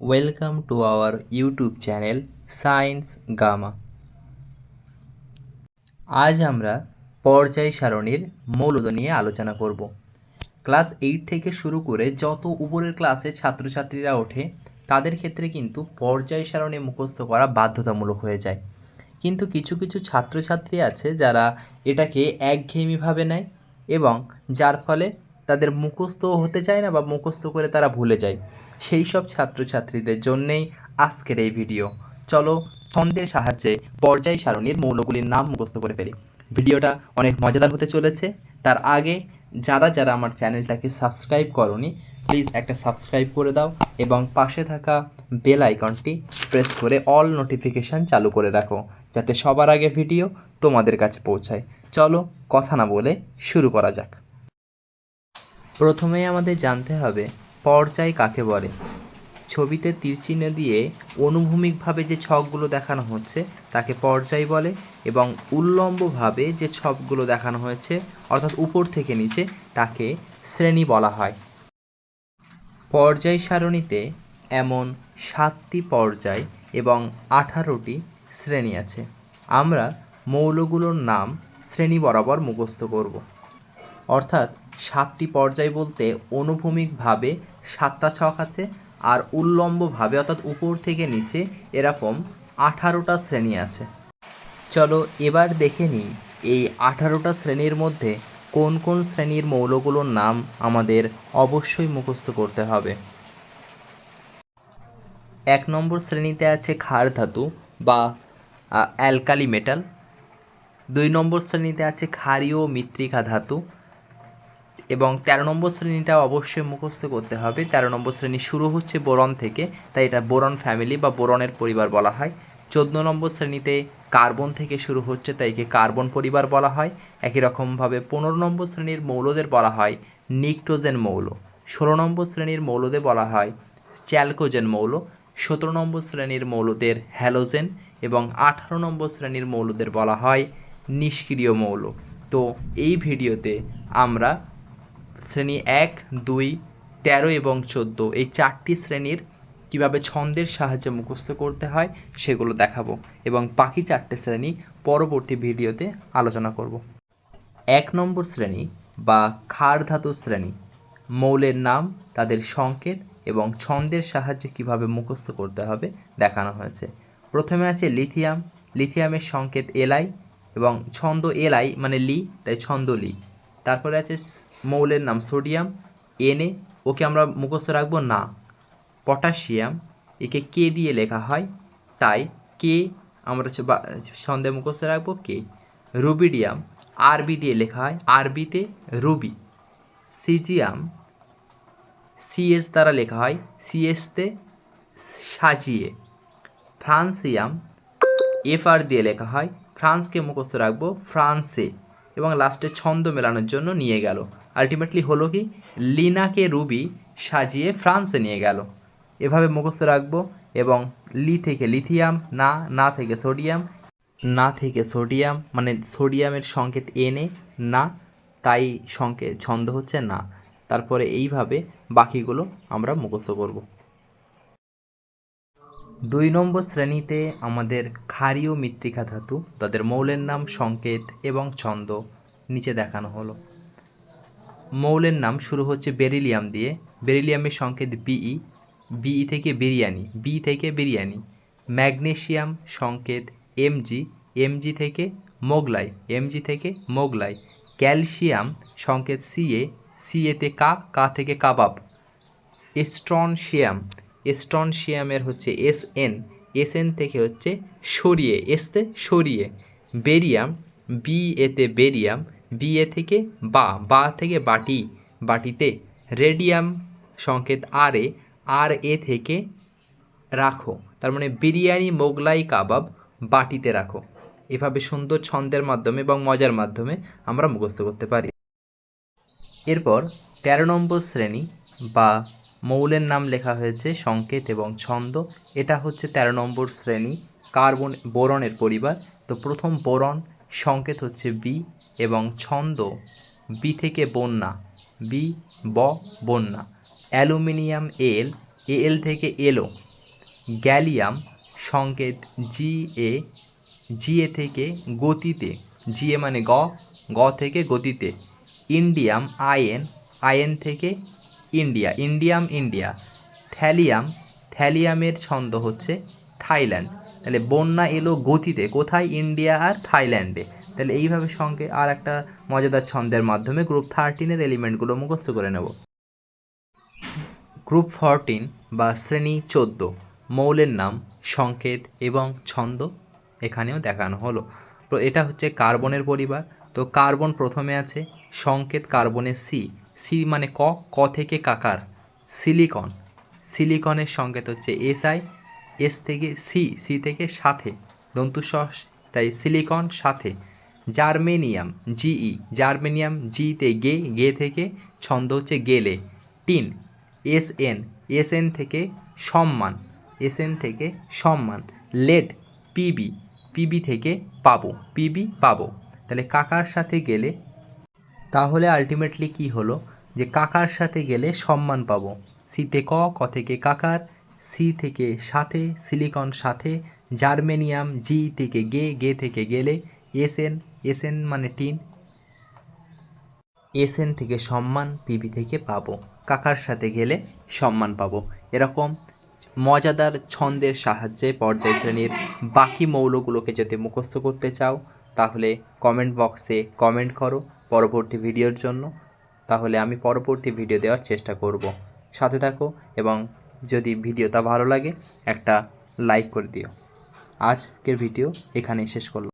Welcome to our YouTube channel, Science Gamma. আজ আমরা পর্যায় সারণীর মৌলদ নিয়ে আলোচনা করব ক্লাস এইট থেকে শুরু করে যত উপরের ক্লাসে ছাত্রছাত্রীরা ওঠে, তাদের ক্ষেত্রে কিন্তু পর্যায় সারণী মুখস্থ করা বাধ্যতামূলক হয়ে যায় কিন্তু কিছু কিছু ছাত্রছাত্রী আছে যারা এটাকে একঘেয়েমিভাবে নেয় এবং যার ফলে তাদের মুখস্থও হতে চায় না বা মুখস্থ করে তারা ভুলে যায়। সেই সব ছাত্রছাত্রীদের জন্যেই আজকের এই ভিডিও। চলো ছন্দের সাহায্যে পর্যায় সারণীর মৌলগুলির নাম মুখস্থ করে ফেলি। ভিডিওটা অনেক মজাদার হতে চলেছে। তার আগে যারা যারা আমার চ্যানেলটাকে সাবস্ক্রাইব করনি, প্লিজ একটা সাবস্ক্রাইব করে দাও এবং পাশে থাকা বেল আইকনটি প্রেস করে অল নোটিফিকেশান চালু করে রাখো, যাতে সবার আগে ভিডিও তোমাদের কাছে পৌঁছায়। চলো কথা না বলে শুরু করা যাক। প্রথমেই আমাদের জানতে হবে, পর্যায় কাকে বলে? ছবিতে তীরচিহ্ন দিয়ে অনুভূমিকভাবে যে ছকগুলো দেখানো হচ্ছে, তাকে পর্যায় বলে এবং উল্লম্বভাবে যে ছকগুলো দেখানো হয়েছে, অর্থাৎ উপর থেকে নিচে, তাকে শ্রেণি বলা হয়। পর্যায় সারণীতে এমন সাতটি পর্যায় এবং আঠারোটি শ্রেণি আছে। আমরা মৌলগুলোর নাম শ্রেণি বরাবর মুখস্থ করব। অর্থাৎ সাতটি পর্যায় বলতে অনুভূমিকভাবে সাতটা ছক আছে আর উল্লম্বভাবে অর্থাৎ উপর থেকে নিচে এরকম আঠারোটা শ্রেণি আছে। চলো এবার দেখে নিই এই আঠারোটা শ্রেণির মধ্যে কোন কোন শ্রেণির মৌলগুলোর নাম আমাদের অবশ্যই মুখস্থ করতে হবে। এক নম্বর শ্রেণীতে আছে ক্ষার ধাতু বা অ্যালকালি মেটাল। দুই নম্বর শ্রেণীতে আছে ক্ষারীয় মৃত্তিকা ধাতু। এবং তেরো নম্বর শ্রেণীটা অবশ্যই মুখস্থ করতে হবে। তেরো নম্বর শ্রেণি শুরু হচ্ছে বোরন থেকে, তাই এটা বোরন ফ্যামিলি বা বোরনের পরিবার বলা হয়। চোদ্দ নম্বর শ্রেণীতে কার্বন থেকে শুরু হচ্ছে, তাই একে কার্বন পরিবার বলা হয়। একই রকমভাবে পনেরো নম্বর শ্রেণির মৌলদের বলা হয় নিক্টোজেন মৌল। ষোলো নম্বর শ্রেণির মৌলদের বলা হয় চ্যালকোজেন মৌল। সতেরো নম্বর শ্রেণির মৌলদের হ্যালোজেন এবং আঠারো নম্বর শ্রেণির মৌলদের বলা হয় নিষ্ক্রিয় মৌল। তো এই ভিডিওতে আমরা শ্রেণি এক, দুই, তেরো এবং চোদ্দ। এই চারটি শ্রেণির কীভাবে ছন্দের সাহায্যে মুখস্থ করতে হয় সেগুলো দেখাবো এবং বাকি চারটে শ্রেণি পরবর্তী ভিডিওতে আলোচনা করব। এক নম্বর শ্রেণি বা ক্ষার ধাতু শ্রেণি। মৌলের নাম, তাদের সংকেত এবং ছন্দের সাহায্যে কীভাবে মুখস্থ করতে হবে দেখানো হয়েছে। প্রথমে আছে লিথিয়াম। লিথিয়ামের সংকেত এলআই এবং ছন্দ এলআই মানে লি, তাই ছন্দ লি। তারপরে আছে মৌলের নাম সোডিয়াম, এনে ওকে আমরা মুখস্থ রাখব না। পটাশিয়াম, একে কে দিয়ে লেখা হয়? তাই কে, আমরা ছন্দে মুখস্থ রাখব কে? রুবিডিয়াম আরবি দিয়ে লেখা হয়। আরবিতে রুবি। সিজিয়াম, সিএস দ্বারা লেখা হয়। সিএসতে সাজিয়ে। ফ্রান্সিয়াম, এফ আর দিয়ে লেখা হয়। ফ্রান্সকে মুখস্থ রাখব ফ্রান্সে। এবং লাস্টে ছন্দ মেলানোর জন্য নিয়ে গেল। আলটিমেটলি হলো কি? লিনাকে রুবি সাজিয়ে ফ্রান্সে নিয়ে গেল। এভাবে মুখস্থ রাখব এবং লি থেকে লিথিয়াম, না না থেকে সোডিয়াম, না থেকে সোডিয়াম মানে সোডিয়ামের সংকেত এনে না, তাই সংকেত, ছন্দ হচ্ছে না। তারপরে এইভাবে বাকিগুলো আমরা মুখস্থ করব। দুই নম্বর শ্রেণীতে আমাদের ক্ষারীয় মৃত্তিকা ধাতু, তাদের মৌলের নাম সংকেত এবং ছন্দ নিচে দেখানো হলো। মৌলের নাম শুরু হচ্ছে বেরিলিয়াম দিয়ে। বেরিলিয়ামের সংকেত বিই বিই থেকে বিরিয়ানি বি থেকে বিরিয়ানি। ম্যাগনেশিয়াম সংকেত এমজি এমজি থেকে মোগলাই এমজি থেকে মোগলাই। ক্যালসিয়াম সংকেত সিএ সিএতে কা কা থেকে কাবাব। স্ট্রনশিয়াম স্ট্রনশিয়ামের হচ্ছে এস এন এস এন থেকে হচ্ছে সরিয়ে এসতে সরিয়ে, বেরিয়াম বি এতে বেরিয়াম বি এ থেকে বা বা থেকে বাটি, বাটিতে রেডিয়াম সংকেত আর এ আর এ থেকে রাখো, তার মানে বিরিয়ানি, মোগলাই, কাবাব বাটিতে রাখো। এভাবে সুন্দর ছন্দের মাধ্যমে এবং মজার মাধ্যমে আমরা মুখস্থ করতে পারি। এরপর তেরো নম্বর শ্রেণি বা মৌলের নাম লেখা হয়েছে সংকেত এবং ছন্দ। এটা হচ্ছে তেরো নম্বর শ্রেণি, কার্বন বোরনের পরিবার। তো প্রথম বোরন, সংকেত হচ্ছে বি এবং ছন্দ বি থেকে বন্যা। বি ব, বন্যা। অ্যালুমিনিয়াম এল এল থেকে এলো গ্যালিয়াম, সংকেত জি এ জি এ থেকে গতিতে। জি এ মানে গ গ থেকে গতিতে। ইন্ডিয়াম, আইএন আইএন থেকে ইন্ডিয়া, ইন্ডিয়াম ইন্ডিয়া। থ্যালিয়াম, থ্যালিয়ামের ছন্দ হচ্ছে থাইল্যান্ড। তাহলে বন্যা এলো গতিতে, কোথায়? ইন্ডিয়া আর থাইল্যান্ডে। তাহলে এইভাবে সঙ্গে আর একটা মজাদার ছন্দের মাধ্যমে গ্রুপ থার্টিনের এলিমেন্টগুলো মুখস্থ করে নেব। গ্রুপ ফরটিন বা শ্রেণি চোদ্দ, মৌলের নাম, সংকেত এবং ছন্দ এখানেও দেখানো হলো। তো এটা হচ্ছে কার্বনের পরিবার। তো কার্বন প্রথমে আছে, সংকেত কার্বনের সি। সি মানে ক ক থেকে কাকার। সিলিকন। সিলিকনের সংকেত হচ্ছে এস আই এস থেকে সি সি থেকে সাথে। দন্তুশ্বাস তাই সিলিকন সাথে। জার্মেনিয়াম জিই জার্মেনিয়াম জিতে গে গে থেকে, ছন্দ হচ্ছে গেলে। Tin S N S N থেকে সম্মান এস এন থেকে সম্মান। লেড পিবি পিবি থেকে পাবো পিবি পাবো। তাহলে কাকার সাথে গেলে তাহলে আলটিমেটলি কি হলো? যে কাকার সাথে গেলে সম্মান পাবো। সিতে ক ক থেকে কাকার সি থেকে সাথে সিলিকন সাথে জার্মেনিয়াম জি থেকে গে গে থেকে গেলে এস এন এস এন মানে টিন। এস এন থেকে সম্মান পিবি থেকে পাবো। কাকার সাথে গেলে সম্মান পাবো। এরকম মজাদার ছন্দের সাহায্যে পর্যায় শ্রেণির বাকি মৌলগুলোকে যদি মুখস্থ করতে চাও, তাহলে কমেন্ট বক্সে কমেন্ট করো। পরবর্তী ভিডিওর জন্য, তাহলে আমি পরবর্তী ভিডিও দেওয়ার চেষ্টা করব। সাথে থাকো এবং যদি ভিডিওটা ভালো লাগে, একটা লাইক করে দিও। আজকের ভিডিও এখানেই শেষ করলাম।